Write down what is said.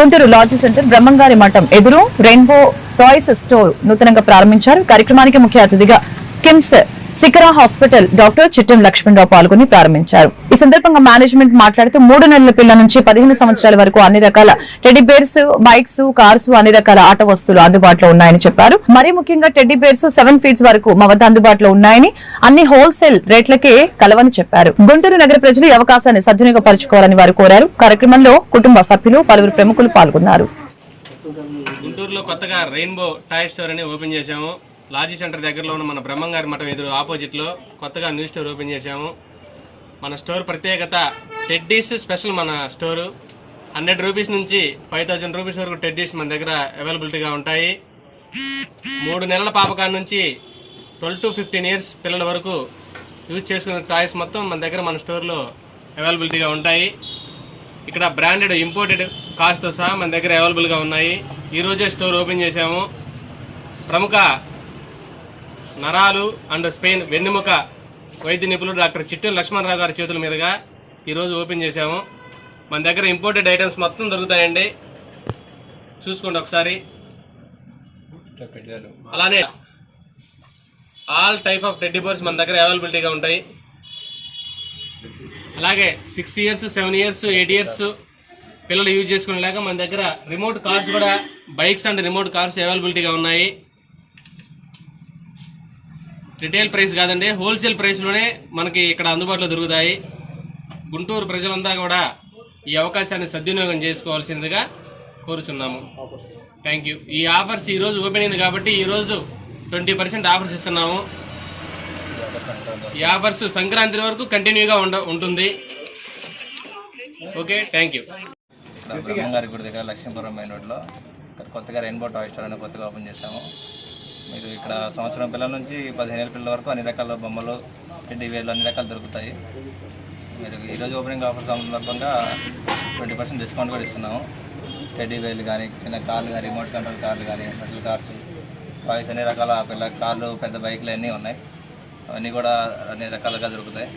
Guntur LADS centre బ్రహ్మంగారి మఠం ఎదురు rainbow toys store నూతనంగా ప్రారంభించారు. కార్యక్రమానికి ముఖ్య అతిథిగా కిమ్స్ శిఖర హాస్పిటల్ డాక్టర్ చిట్టం లక్ష్మణరావు పాల్గొని ప్రారంభించారు. ఈ సందర్భంగా మేనేజ్మెంట్ మాట్లాడుతూ మూడు నెలల పిల్లల నుంచి పదిహేను సంవత్సరాల వరకు అన్ని రకాల టెడ్డీ బేర్స్ బైక్స్ కార్స్ అన్ని రకాల ఆట వస్తువులు అందుబాటులో ఉన్నాయని చెప్పారు. మరీ ముఖ్యంగా టెడ్డీ బేర్స్ సెవెన్ ఫీట్స్ వరకు మా వద్ద అందుబాటులో ఉన్నాయని అన్ని హోల్సేల్ రేట్లకే కలవని చెప్పారు. గుంటూరు నగర ప్రజలు ఈ అవకాశాన్ని సద్వినియోగపరచుకోవాలని వారు కోరారు. కార్యక్రమంలో కుటుంబ సభ్యులు పలువురు ప్రముఖులు పాల్గొన్నారు. గుంటూరులో కొత్తగా రెయిన్బో టాయ్ స్టోర్ అని ఓపెన్ చేశాము. లాజీ సెంటర్ దగ్గరలో ఉన్న మన బ్రహ్మంగారి మఠం ఎదురు ఆపోజిట్లో కొత్తగా న్యూ స్టోర్ ఓపెన్ చేశాము. మన స్టోర్ ప్రత్యేకత టెడ్డీస్ స్పెషల్ మన స్టోరు. హండ్రెడ్ రూపీస్ నుంచి ఫైవ్ థౌజండ్ రూపీస్ వరకు టెడ్డీస్ మన దగ్గర అవైలబిలిటీగా ఉంటాయి. మూడు నెలల పాపకాడ నుంచి ట్వెల్వ్ టు ఫిఫ్టీన్ ఇయర్స్ పిల్లల వరకు యూజ్ చేసుకునే టాయ్స్ మొత్తం మన దగ్గర మన స్టోర్లో అవైలబిలిటీగా ఉంటాయి. ఇక్కడ బ్రాండెడ్ ఇంపోర్టెడ్ కార్స్తో సహా మన దగ్గర అవైలబుల్గా ఉన్నాయి. ఈరోజే స్టోర్ ఓపెన్ చేశాము. ప్రముఖ నరాలు అండ్ స్పెయిన్ వెన్నెముక వైద్య నిపుణులు డాక్టర్ చిట్టెం లక్ష్మణరావు గారి చేతుల మీదుగా ఈరోజు ఓపెన్ చేశాము. మన దగ్గర ఇంపోర్టెడ్ ఐటమ్స్ మొత్తం దొరుకుతాయండి. చూసుకోండి ఒకసారి. అలానే all type of teddy bears మన దగ్గర అవైలబిలిటీగా ఉంటాయి. అలాగే six years seven years eight years పిల్లలు యూజ్ చేసుకునేలాగా మన దగ్గర రిమోట్ కార్స్ కూడా బైక్స్ అండ్ రిమోట్ కార్స్ అవైలబిలిటీగా ఉన్నాయి. రిటైల్ ప్రైస్ కాదండి హోల్సేల్ ప్రైస్లోనే మనకి ఇక్కడ అందుబాటులో దొరుకుతాయి. గుంటూరు ప్రజలంతా కూడా ఈ అవకాశాన్ని సద్వినియోగం చేసుకోవాల్సిందిగా కోరుచున్నాము. థ్యాంక్ యూ ఈ ఆఫర్స్ ఈరోజు ఓపెన్ అయింది కాబట్టి ఈరోజు ట్వంటీ పర్సెంట్ ఆఫర్స్ ఇస్తున్నాము. ఈ ఆఫర్స్ సంక్రాంతి వరకు కంటిన్యూగా ఉండ ఉంటుంది. ఓకే థ్యాంక్ యూ ఇక్కడ బ్రహ్మంగారి గుడి దగ్గర లక్ష్మీపురం మెయిన్ రోడ్లో కొత్తగా రెయిన్బో టాయ్ స్టోర్ అని కొత్తగా ఓపెన్ చేశాము. మీరు ఇక్కడ సంవత్సరం పిల్లల నుంచి పదిహేను ఏళ్ళ పిల్లల వరకు అన్ని రకాల బొమ్మలు టెడ్డీ వేర్లు అన్ని రకాలు దొరుకుతాయి. మీరు ఈరోజు ఓపెనింగ్ ఆఫర్ సందర్భంగా ట్వంటీ పర్సెంట్ డిస్కౌంట్ కూడా ఇస్తున్నాము. టెడ్డీ వేర్లు కానీ చిన్న కార్లు కానీ రిమోట్ కంట్రోల్ కార్లు కానీ మెటల్ కార్స్ బాయ్స్ అన్ని రకాల పిల్ల కార్లు పెద్ద బైక్లు అన్నీ ఉన్నాయి. అవన్నీ కూడా అన్ని రకాలుగా దొరుకుతాయి.